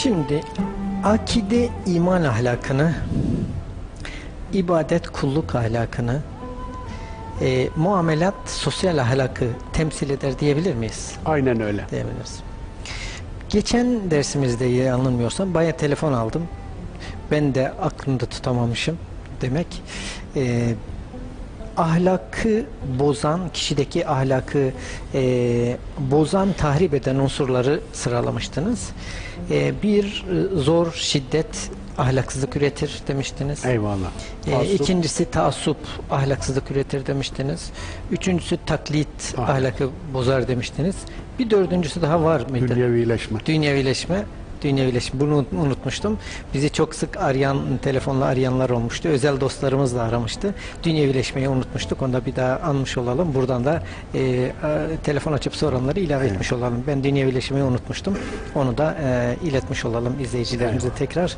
Şimdi akide iman ahlakını, ibadet kulluk ahlakını, e, muamelat sosyal ahlakı temsil eder diyebilir miyiz? Aynen öyle. Diyebiliriz. Geçen dersimizde iyi anlamıyorsam baya telefon aldım. Ben de aklımda tutamamışım demek. E, ahlakı bozan, kişideki ahlakı e, bozan, tahrip eden unsurları sıralamıştınız. E, bir e, zor, şiddet, ahlaksızlık üretir demiştiniz. Eyvallah. E, Taassup. ikincisi taassup, ahlaksızlık üretir demiştiniz. Üçüncüsü taklit, Ah. ahlakı bozar demiştiniz. Bir dördüncüsü daha var mıydı? Dünyevileşme. Dünyevileşme. Dünyevileşme. Bunu unut- unutmuştum. Bizi çok sık arayan, telefonla arayanlar olmuştu. Özel dostlarımız da aramıştı. Dünyevileşmeyi unutmuştuk. Onu da bir daha anmış olalım. Buradan da e, telefon açıp soranları ilave etmiş olalım. Ben dünyevileşmeyi unutmuştum. Onu da e, iletmiş olalım izleyicilerimize tekrar.